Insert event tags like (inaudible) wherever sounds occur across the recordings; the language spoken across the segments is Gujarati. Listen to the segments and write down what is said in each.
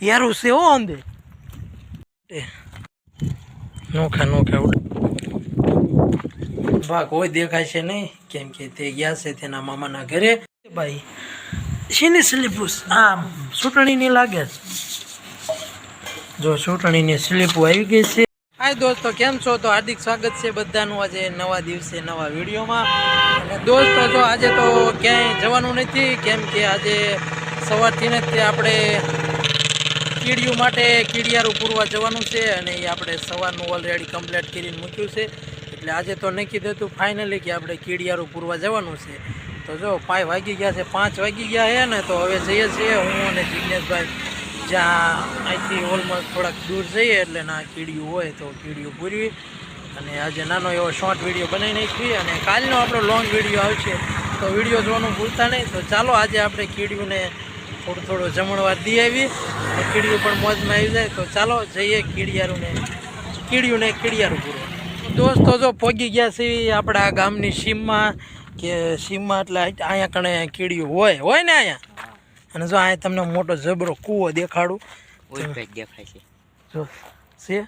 યારું છે હો અંદે નોખા નોખા બા કોઈ દેખાય છે નહીં કેમ કે તે ગયા છે તેના મામાના ઘરે ભાઈ શેની સ્લીપુસ આમ ચૂંટણીની લાગે છે જો ચૂંટણીની સ્લીપો આવી ગઈ છે હાય દોસ્તો, કેમ છો? તો હાર્દિક સ્વાગત છે બધાનું આજે નવા દિવસે નવા વિડીયોમાં. અને દોસ્તો, જો આજે તો ક્યાંય જવાનું નથી, કેમ કે આજે સવારથી ને આપણે કીડિયું માટે કીડિયારું પૂરવા જવાનું છે અને એ આપણે સવારનું ઓલરેડી કમ્પ્લીટ કરીને મૂક્યું છે. એટલે આજે તો નક્કી થતું ફાઇનલી કે આપણે કીડિયારું પૂરવા જવાનું છે. તો જો, પાંચ વાગી ગયા છે, પાંચ વાગી ગયા છે ને તો હવે જઈએ છીએ હું અને જિજ્ઞેશભાઈ જ્યાં અહીંથી ઓલમોસ્ટ થોડાક દૂર જઈએ એટલે ના કીડિયું હોય તો કીડિયું પૂરવી. અને આજે નાનો એવો શોર્ટ વીડિયો બનાવી નાખી અને કાલનો આપણો લોંગ વીડિયો આવશે. તો વીડિયો જોવાનું ભૂલતા નહીં. તો ચાલો આજે આપણે કીડિયુંને થોડું થોડું જમણવાર દઈ આવી. અને કીડિયું પણ મોજમાં આવી જાય. તો ચાલો જઈએ કીડિયારુંને. કીડિયુંને કીડિયારું પૂરું. દોસ્તો જો પહોંચી ગયા છે આપણા ગામની સીમમાં કે સીમમાં એટલે અહીંયા કણે કીડિયું હોય. હોય ને અહીંયા? અને જો અહીંયા તમને મોટો જબરો કૂવો દેખાડું. દેખાય છે. જો છે?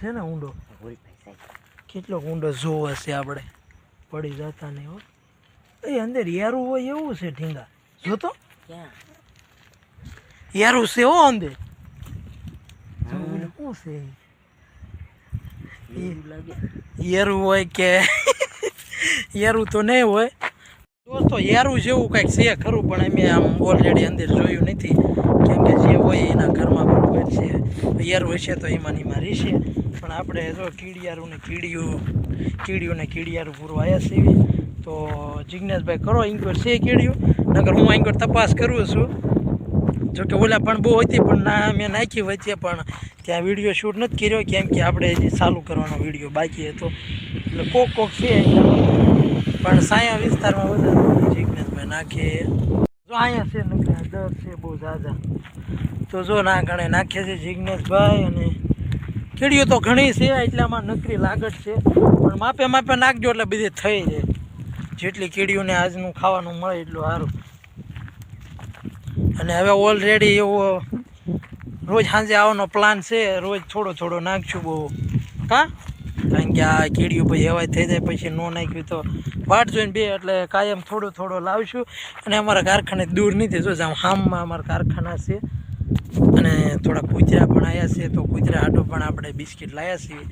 છે ને ઊંડો? કેટલો ઊંડો જોવો છે આપણે. પડી જતા નહીં હો. એ અંદર યારું હોય એવું છે ઢીંગા. જો તો. યારું છે શું છે? એવું લાગે. યારું હોય કે (laughs) યારું તો નહીં હોય. દોસ્તો યારું જેવું કંઈક છે ખરું પણ અમે આમ ઓલરેડી અંદર જોયું નથી. કેમ કે જે હોય એના ઘરમાં પણ હોય છે. યારું હશે તો એમાં ને એમાં રહેશે. પણ આપણે જો કીડિયારું ને કીડિયું કીડિયું ને કીડિયારું પૂરવાયા છીએ તો જિજ્ઞાસભાઈ કરો ઇન્કર છે કીડિયું? નકર હું ઇન્કર તપાસ કરું છું. જોકે ઓલા પણ બહુ હતી, પણ ના, મેં નાખી વચ્ચે પણ ત્યાં વીડિયો શૂટ નથી કર્યો, કેમ કે આપણે હજી ચાલુ કરવાનો વીડિયો બાકી હતો. એટલે કોક કોક છે. પણ સાયા વિસ્તારમાં વધારે જિજ્ઞાસભાઈ નાખે. જો અહીંયા છે, નકરા દર છે બહુ ઝાઝા. તો જો ના ગણે નાખે છે જિજ્ઞેશભાઈ અને કીડીઓ તો ઘણી છે, એટલામાં નકરી લાગત છે. પણ માપે માપે નાખજો એટલે બધી થઈ જાય. જેટલી કીડીઓને આજનું ખાવાનું મળે એટલું સારું. અને હવે ઓલરેડી એવો રોજ સાંજે આવવાનો પ્લાન છે, રોજ થોડો થોડો નાખશું બહુ. હા કારણ કે આ કીડીઓ પછી એવાય થઈ જાય, પછી ન નાખ્યું તો વાટ જોઈને બે, એટલે કાયમ થોડો થોડો લાવશું. અને અમારા કારખાને દૂર નથી, જો આમ હામમાં અમારા કારખાના છે. અને થોડા કૂતરા પણ આવ્યા છે, તો કૂતરા આટો પણ આપણે બિસ્કિટ લાવ્યા છીએ.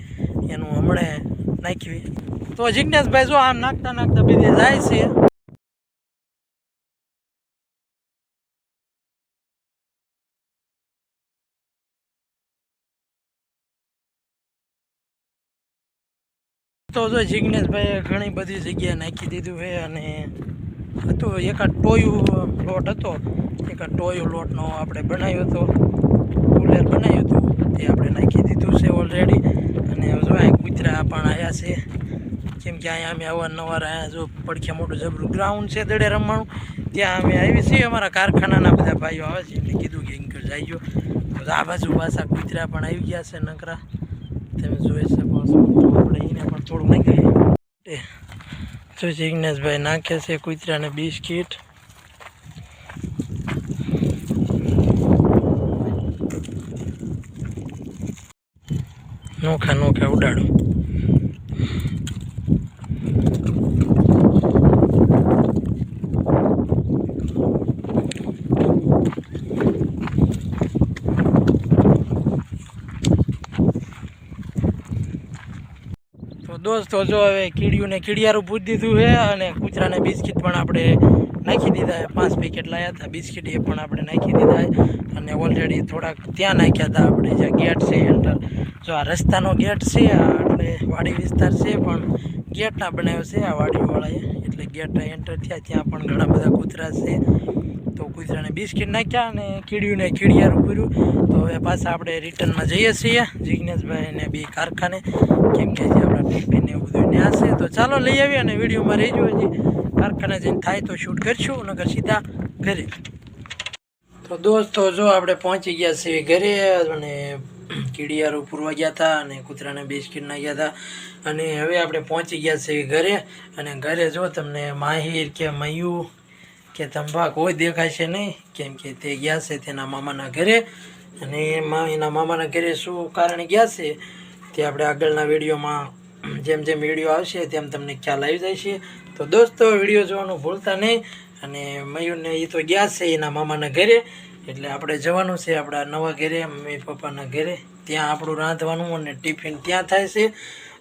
એનું હમણાં નાખ્યું તો જિજ્ઞેશભાઈ જો આમ નાખતા નાખતા બીજે જાય છે. તો જો જિજ્ઞેશભાઈએ ઘણી બધી જગ્યાએ નાખી દીધું છે અને હતું એકાદ ટોયું લોટ હતો. એકાદ ટોયું લોટનો આપણે બનાવ્યો હતો. કુલેર બનાવ્યું હતું. તે આપણે નાખી દીધું છે ઓલરેડી અને જો અહીં કૂતરા પણ આવ્યા છે. કેમ કે અહીંયા અમે અવારનવાર અહીંયા જો પડખે મોટું જબરું ગ્રાઉન્ડ છે દડે રમવાનું. ત્યાં અમે આવી છીએ. અમારા કારખાનાના બધા ભાઈઓ આવે છે એમને કીધું કે ઇન્કર જઈજો. તો આ બાજુ પાછા કૂતરા પણ આવી ગયા છે નકરા. તમે જોઈ શકો આપણે એને પણ થોડું નાખીએ જો જિજ્ઞેશભાઈ નાખે છે કૂતરાને બિસ્કિટ. નોખા ઉડાડો. દોસ્તો, જો હવે કીડિયું ને કીડિયારું પૂરી દીધું છે અને કૂતરાને બિસ્કિટ પણ આપણે નાખી દીધા પાંચ પેકેટ લાવ્યા હતા. બિસ્કિટ એ પણ આપણે નાખી દીધા અને ઓલરેડી થોડાક ત્યાં નાખ્યા હતા આપણે. જે ગેટ છે એન્ટર જો આ રસ્તાનો ગેટ છે, આ એટલે વાડી વિસ્તાર છે, પણ ગેટ ના બનાવ્યો છે આ વાડીવાળાએ. એટલે ગેટ એન્ટર થયા. ત્યાં પણ ઘણા બધા કૂતરા છે. તો કૂતરાને બિસ્કિટ નાખ્યા અને કીડીઓને કીડિયારું કર્યું. તો હવે પાછા આપણે રિટર્નમાં જઈએ છીએ. જિજ્ઞેશભાઈને બી કારખાને. કેમ કે જે આપણા ટિફિન ને એવું બધું ત્યાં છે. તો ચાલો લઈ આવીએ અને વિડીયોમાં રહીજો હજી. કારખાને જઈને થાય તો શૂટ કરીશું નગર સીધા ઘરે. તો દોસ્તો, જો આપણે પહોંચી ગયા છીએ ઘરે અને કીડિયારો પૂરવા ગયા હતા અને કૂતરાને બિસ્કિટ નાખ્યા હતા. અને હવે આપણે પહોંચી ગયા છીએ ઘરે અને ઘરે જો તમને માહિર કે મયુ કે તંબા કોઈ દેખાશે નહીં, કેમ કે તે ગયા છે તેના મામાના ઘરે. અને એમાં એના મામાના ઘરે શું કારણે ગયા છે તે આપણે આગળના વિડીયોમાં જેમ જેમ વીડિયો આવશે તેમ તમને ખ્યાલ આવી છે તો દોસ્તો, વીડિયો જોવાનું ભૂલતા નહીં. અને મયુરને એ તો ગયા છે એના મામાના ઘરે. એટલે આપણે જવાનું છે આપણા નવા ઘરે, મમ્મી પપ્પાના ઘરે. ત્યાં આપણું રાંધવાનું અને ટિફિન ત્યાં થાય છે.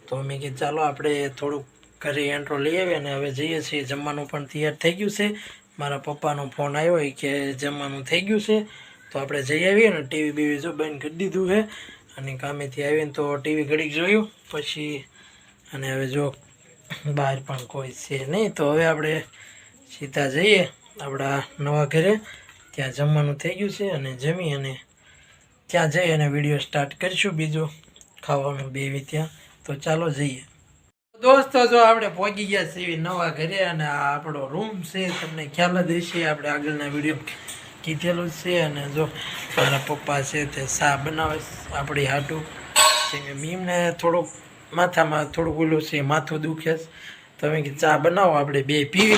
તો મેં કીધું, ચાલો આપણે થોડુંક ઘરે એન્ટ્રો લઈ આવીએ અને હવે જઈએ છીએ. જમવાનું પણ તૈયાર થઈ ગયું છે. મારા પપ્પાનો ફોન આવ્યો એ કે, જમવાનું થઈ ગયું છે. તો આપણે જઈ આવીએ ને ટીવી બીવી જો બંધ કરી દીધું છે. અને કામેથી આવીને તો ટીવી ઘડીક જોયું. પછી અને હવે જો બહાર પણ કોઈ છે નહીં, તો હવે આપણે સીધા જઈએ આપણા નવા ઘરે. ત્યાં જમવાનું થઈ ગયું છે અને જમી અને ત્યાં જઈ અને વીડિયો સ્ટાર્ટ કરીશું બીજો. ખાવાનું બેવી ત્યાં. તો ચાલો જઈએ. દોસ્તો, જો આપણે પહોંચી ગયા છીએ નવા ઘરે અને આ આપણો રૂમ છે, તમને ખ્યાલ જ હશે, આપણે આગળના વીડિયો કીધેલું છે. અને જો મારા પપ્પા છે તે સા બનાવે આપણી હાટું. મીમને થોડુંક માથામાં થોડુંક ઓલું છે, માથું દુખે છે. તમે કે ચા બનાવો આપણે બે પીવી.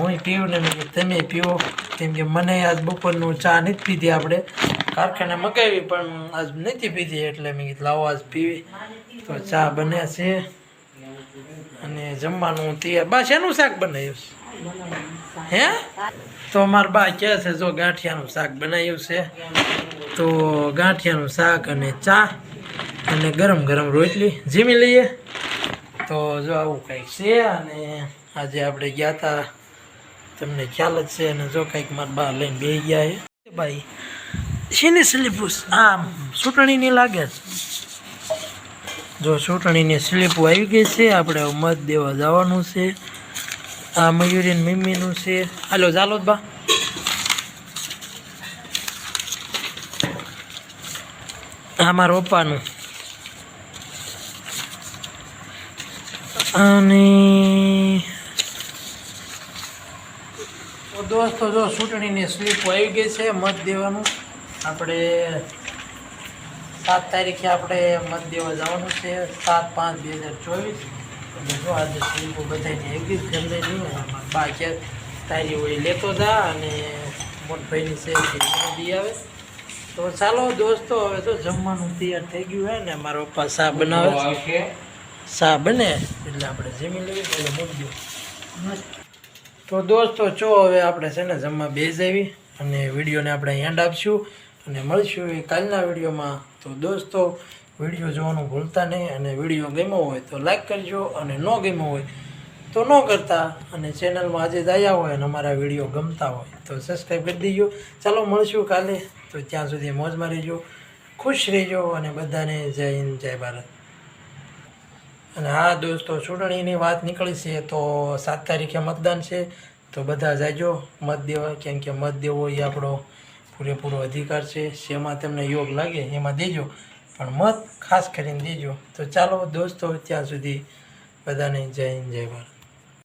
હું પીવું ને મેં તમે પીવો. કેમ કે મને આજ બપોરનું ચા નથી પીધી આપણે. કારખાને મગાવી પણ આજ નથી પીધી, એટલે મેં કીધું, લાવો આજ પીવી. તો ચા બને છે. અને જમવાનું તૈયાર. બા, શેનું શાક બનાવ્યું છે? હે? તો મારા બા કહે છે, જો ગાંઠિયાનું શાક બનાવ્યું છે, તો ગાંઠિયાનું શાક અને ચા. અને ગરમ ગરમ રોટલી જીમી લઈએ. તો જો આવું કંઈક છે અને આજે આપણે ગયા હતા તમને ખ્યાલ જ છે અને જો કંઈક મારા બા લઈને બે ગયા છે. ભાઈ, શેની સ્લીપુસ? આમ ચૂંટણીની લાગે છે. જો ચૂંટણીની સ્લીપો આવી ગઈ છે, આપણે મત દેવા જવાનું છે. આ મયુરીન મમ્મીનું છે. હાલો, ચાલો જ બા. આ મારા પપ્પાનું અને દોસ્તો, જો ચૂંટણીની સ્લીપ આવી ગઈ છે, મત દેવાનું. આપણે સાત તારીખે આપણે મત દેવા જવાનું છે, સાત પાંચ બે હજાર ચોવીસ. અને જો આજે સ્લીપો બધાની એવી જ ગમે નહીં બા કે તારી હોય લેતો જા અને મોટભાઈની છે બી આવે. તો ચાલો દોસ્તો હવે તો જમવાનું તૈયાર થઈ ગયું હોય ને મારા પપ્પા સા બનાવે સા બને એટલે આપણે જમી લઈએ એટલે મૂકી તો દોસ્તો જો હવે આપણે છે ને જમવા બેસ આવી અને વિડીયોને આપણે એન્ડ આપશું અને મળશું એ કાલના વિડીયોમાં. તો દોસ્તો વીડિયો જોવાનું ભૂલતા નહીં અને વીડિયો ગમ્યો હોય તો લાઈક કરજો અને ન ગમ્યો હોય તો ન કરતા અને ચેનલમાં આજે જ આવ્યા હોય અને અમારા વીડિયો ગમતા હોય તો સબસ્ક્રાઈબ કરી દીજો. ચાલો મળશું કાલે. તો ત્યાં સુધી મોજમાં રહેજો ખુશ રહેજો અને બધાને જય હિન્દ, જય ભારત. અને હા દોસ્તો, ચૂંટણીની વાત નીકળી છે તો સાત તારીખે મતદાન છે, તો બધા જાજો, મત દેવા, કેમ કે મત દેવો એ આપણો પૂરેપૂરો અધિકાર છે શેમાં તમને યોગ લાગે એમાં દેજો, પણ મત ખાસ કરીને દેજો. તો ચાલો દોસ્તો, ત્યાં સુધી બધાને જય હિન્દ, જય ભારત.